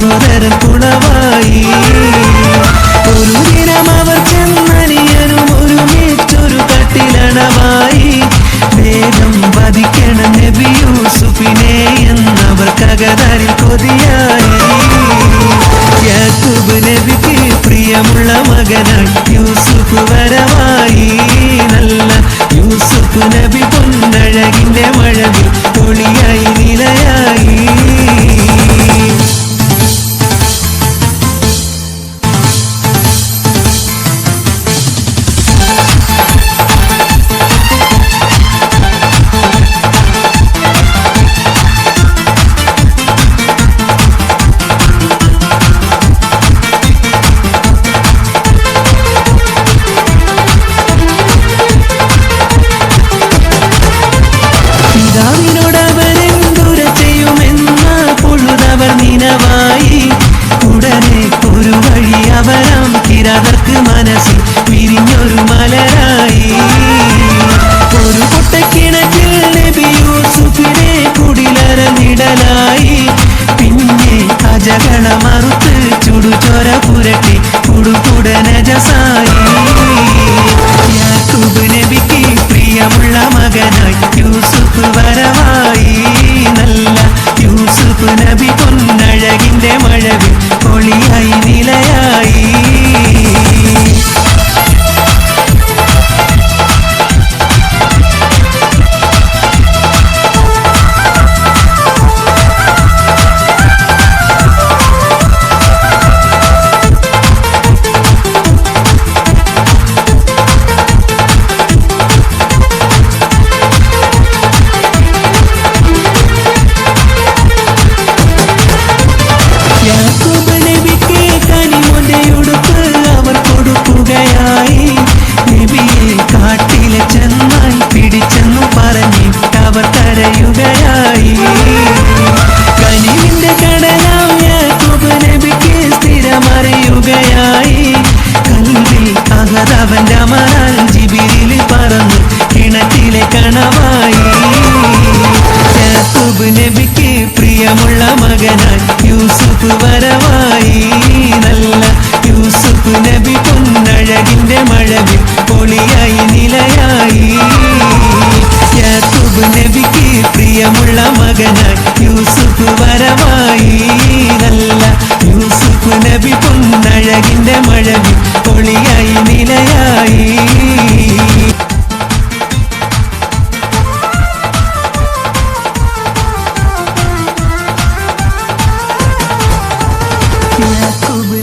സഹോദരൻ തുണവായി ഒരു ദിനം അവർ ചെന്നനിയനും ഒരുമിച്ചൊരു കട്ടിലണവായി വേഗം വധിക്കണം നബിയൂസുഫിനെ എന്നവർ കകതരിൽ കൊതിയായി. വഴി അവരാം കിരവർക്ക് മനസ്സിൽ വിരിഞ്ഞൊരു മലരായി. ഒരു പൊട്ടക്കിണറ്റിൽ നബിയൂസുഫിനെ കാട്ടിലെ ചെന്നായി പിടിച്ചെന്നു പറഞ്ഞിട്ടവർ കരയുകയായി. കനിവിന്റെ കടലാം പൊന്നഴകീരല്ല യൂസുഫ് നബി പൊന്നഴകിന്റെ മഴകിൽ പൊളിയായി നിലയായി. യാക്കൂബ്